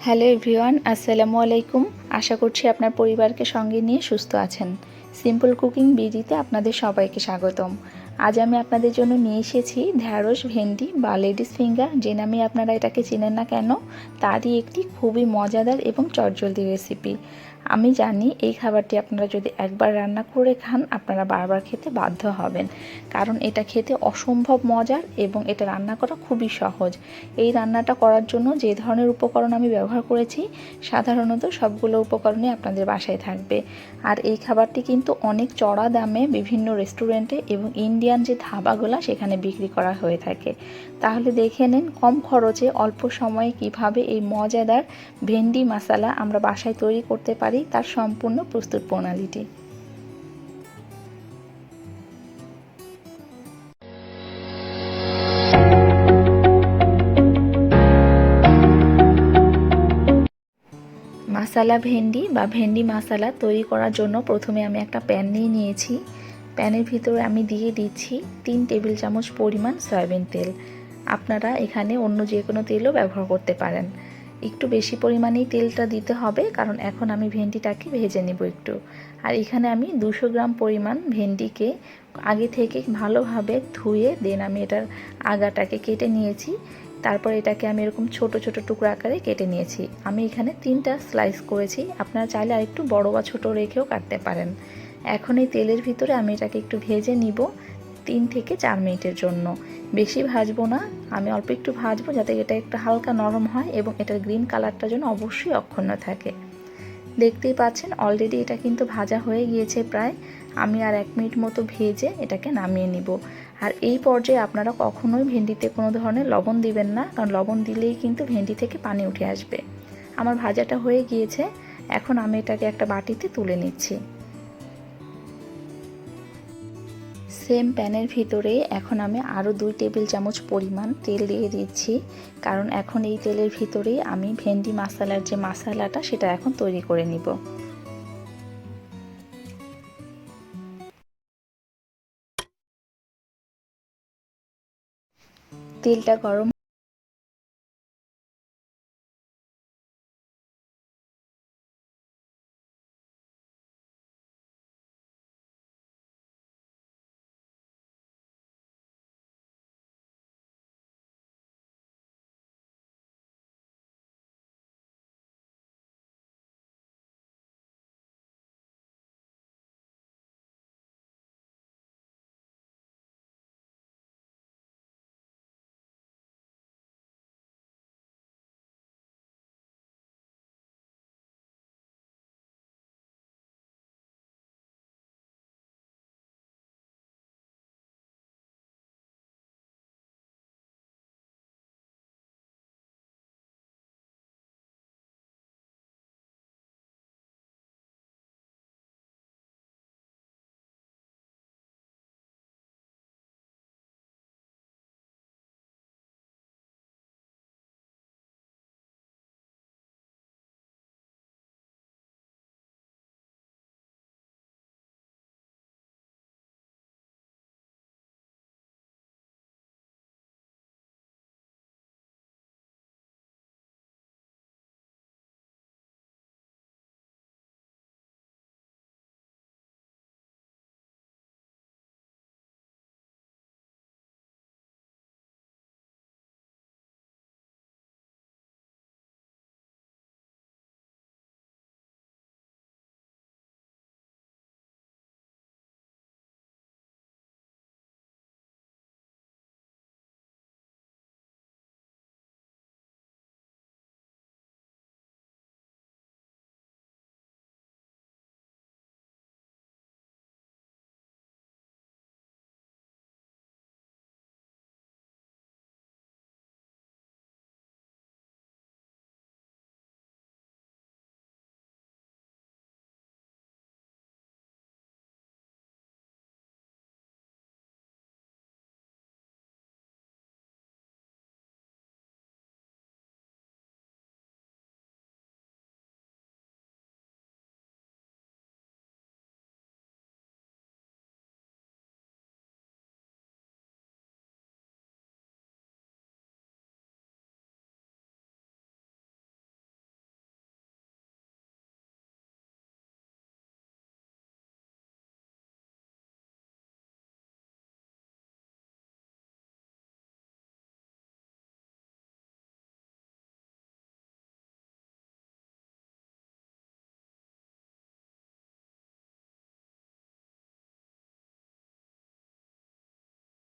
Hello everyone, আসসালামু আলাইকুম। আশা করছি আপনার পরিবারকে সঙ্গে নিয়ে সুস্থ আছেন। সিম্পল কুকিং বিডিতে আপনাদের সবাইকে স্বাগতম। আজ আমি আপনাদের জন্য নিয়ে এসেছি ঢ্যাঁড়স, ভেন্ডি বা লেডিস ফিঙ্গার। যে নামে আপনারা এটাকে চেনেন না কেন, তারই একটি খুবই মজাদার এবং চটজলদি রেসিপি আমি জানি এই খাবারটি আপনারা যদি একবার রান্না করে খান, আপনারা বারবার খেতে বাধ্য হবেন। কারণ এটা খেতে অসম্ভব মজার এবং এটা রান্না করা খুবই সহজ। এই রান্নাটা করার জন্য যে ধরনের উপকরণ আমি ব্যবহার করেছি, সাধারণত সবগুলো উপকরণই আপনাদের বাসায় থাকবে। আর এই খাবারটি কিন্তু অনেক চড়া দামে বিভিন্ন রেস্টুরেন্টে এবং ইন্ডিয়ান যে ধাবাগুলো, সেখানে বিক্রি করা হয়ে থাকে। তাহলে দেখে নিন কম খরচে অল্প সময়ে কীভাবে এই মজাদার ভেন্ডি মশালা আমরা বাসায় তৈরি করতে পারি তার সম্পূর্ণ প্রস্তুত প্রণালীটি। মাসালা ভেন্ডি বা ভেন্ডি মশালা তৈরি করার জন্য প্রথমে আমি একটা প্যান নিয়ে নিয়েছি। প্যানের ভিতরে আমি দিয়ে দিচ্ছি তিন টেবিল চামচ পরিমাণ সয়াবিন তেল। আপনারা এখানে অন্য যে কোনো তেলও ব্যবহার করতে পারেন। একটু বেশি পরিমাণেই তেলটা দিতে হবে, কারণ এখন আমি ভেন্ডিটাকে ভেজে নেব একটু। আর এখানে আমি দুশো গ্রাম পরিমাণ ভেন্ডিকে আগে থেকে ভালোভাবে ধুয়ে, দেন আমি এটার আগাটাকে কেটে নিয়েছি। তারপর এটাকে আমি এরকম ছোট ছোট টুকরো আকারে কেটে নিয়েছি। আমি এখানে তিনটা স্লাইস করেছি। আপনারা চাইলে আরেকটু বড় বা ছোট রেখেও কাটতে পারেন। এখন এই তেলের ভিতরে আমি এটাকে একটু ভেজে নিব। তিন থেকে চার মিনিটের জন্য। বেশি ভাজবো না, আমি অল্প একটু ভাজবো যাতে এটা একটু হালকা নরম হয় এবং এটার গ্রিন কালারটা যেন অবশ্যই অক্ষুণ্ণ থাকে। দেখতেই পাচ্ছেন অলরেডি এটা কিন্তু ভাজা হয়ে গিয়েছে প্রায়। আমি আর এক মিনিট মতো ভেজে এটাকে নামিয়ে নিব। আর এই পর্যায়ে আপনারা কখনোই ভেন্ডিতে কোনো ধরনের লবণ দিবেন না, কারণ লবণ দিলেই কিন্তু ভেন্ডি থেকে পানি উঠে আসবে। আমার ভাজাটা হয়ে গিয়েছে, এখন আমি এটাকে একটা বাটিতে তুলে নিচ্ছি। সেম প্যানের ভিতরে এখন আমি আরও দুই টেবিল চামচ পরিমাণ তেল দিয়ে দিচ্ছি। কারণ এখন এই তেলের ভিতরেই আমি ভেন্ডি মশালার যে মশালাটা সেটা এখন তৈরি করে নিব। তেলটা গরম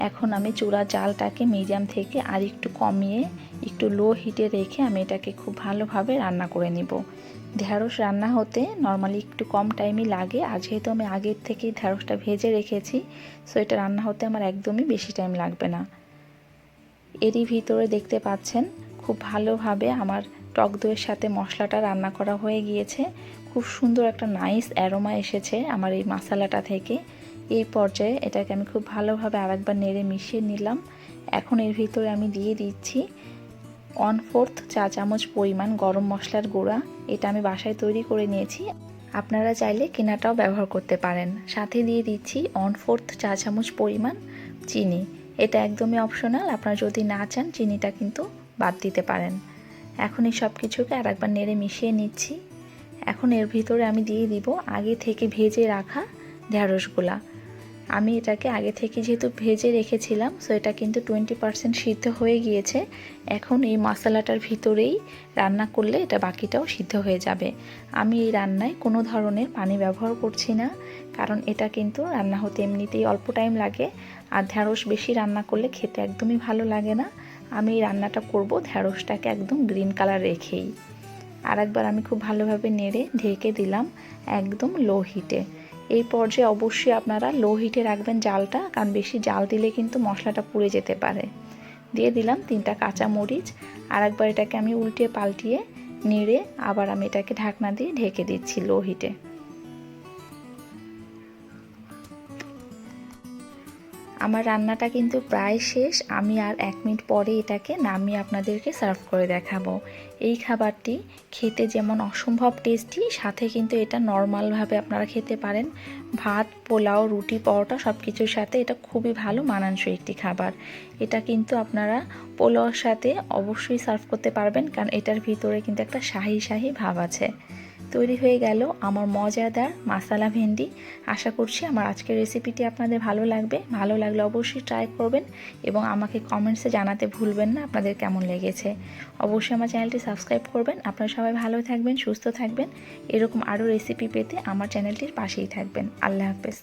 এখন আমি চূড়া জালটাকে মিডিয়াম থেকে আর একটু কমিয়ে একটু লো হিটে রেখে আমি এটাকে খুব ভালোভাবে রান্না করে নিব। ঢ্যাঁড়স রান্না হতে নর্মালি একটু কম টাইমই লাগে, আর যেহেতু আমি আগের থেকেই ঢ্যাঁড়সটা ভেজে রেখেছি সো এটা রান্না হতে আমার একদমই বেশি টাইম লাগবে না। এরই ভিতরে দেখতে পাচ্ছেন, খুব ভালোভাবে আমার টক দইয়ের সাথে মশলাটা রান্না করা হয়ে গিয়েছে। খুব সুন্দর একটা নাইস অ্যারোমা এসেছে আমার এই মশলাটা থেকে। এই পর্যায়ে এটাকে আমি খুব ভালোভাবে আরেকবার নেড়ে মিশিয়ে নিলাম। এখন এর ভিতরে আমি দিয়ে দিচ্ছি ওয়ান ফোর্থ চা চামচ পরিমাণ গরম মশলার গুঁড়া। এটা আমি বাসায় তৈরি করে নিয়েছি। আপনারা চাইলে কেনাটাও ব্যবহার করতে পারেন। সাথে দিয়ে দিচ্ছি ওয়ান ফোর্থ চা চামচ পরিমাণ চিনি। এটা একদমই অপশনাল আপনারা যদি না চান, চিনিটা কিন্তু বাদ দিতে পারেন। এখন এই সব কিছুকে আর একবার নেড়ে মিশিয়ে নিচ্ছি। এখন এর ভিতরে আমি দিয়ে দিব আগে থেকে ভেজে রাখা ঢ্যাঁড়সগুলা আমি এটাকে আগে থেকে যেহেতু ভেজে রেখেছিলাম সো এটা কিন্তু টোয়েন্টি পারসেন্ট সিদ্ধ হয়ে গিয়েছে। এখন এই মশলাটার ভিতরেই রান্না করলে এটা বাকিটাও সিদ্ধ হয়ে যাবে। আমি এই রান্নায় কোনো ধরনের পানি ব্যবহার করছি না, কারণ এটা কিন্তু রান্না হতে এমনিতেই অল্প টাইম লাগে। আর ঢ্যাঁড়স বেশি রান্না করলে খেতে একদমই ভালো লাগে না। আমি এই রান্নাটা করব ঢ্যাঁড়সটাকে একদম গ্রিন কালার রেখেই। আর একবার আমি খুব ভালোভাবে নেড়ে ঢেকে দিলাম একদম লো হিটে এই পর্যায়ে অবশ্যই আপনারা লো হিটে রাখবেন জালটা, কারণ বেশি জাল দিলে কিন্তু মশলাটা পুড়ে যেতে পারে। দিয়ে দিলাম তিনটা কাঁচা মরিচ আর একবার এটাকে আমি উল্টিয়ে পাল্টিয়ে নেড়ে আবার আমি এটাকে ঢাকনা দিয়ে ঢেকে দিচ্ছি লো হিটে আমার রান্নাটা কিন্তু প্রায় শেষ। আমি আর এক মিনিট পরে এটাকে নামিয়ে আপনাদেরকে সার্ভ করে দেখাবো। এই খাবারটি খেতে যেমন অসম্ভব টেস্টি সাথে কিন্তু এটা নর্মালভাবে আপনারা খেতে পারেন। ভাত, পোলাও, রুটি, পরোটা সব কিছুর সাথে এটা খুবই ভালো, মানানসই একটি খাবার। এটা কিন্তু আপনারা পোলাওর সাথে অবশ্যই সার্ভ করতে পারবেন, কারণ এটার ভিতরে কিন্তু একটা শাহি শাহি ভাব আছে। তৈরি হয়ে গেল আমার মজাদার মাসালা ভেন্ডি। আশা করছি আমার আজকের রেসিপিটি আপনাদের ভালো লাগবে। ভালো লাগলে অবশ্যই ট্রাই করবেন এবং আমাকে কমেন্টসে জানাতে ভুলবেন না আপনাদের কেমন লেগেছে। অবশ্যই আমার চ্যানেলটি সাবস্ক্রাইব করবেন। আপনারা সবাই ভালো থাকবেন, সুস্থ থাকবেন। এরকম আরও রেসিপি পেতে আমার চ্যানেলটির পাশেই থাকবেন। আল্লাহ হাফেজ।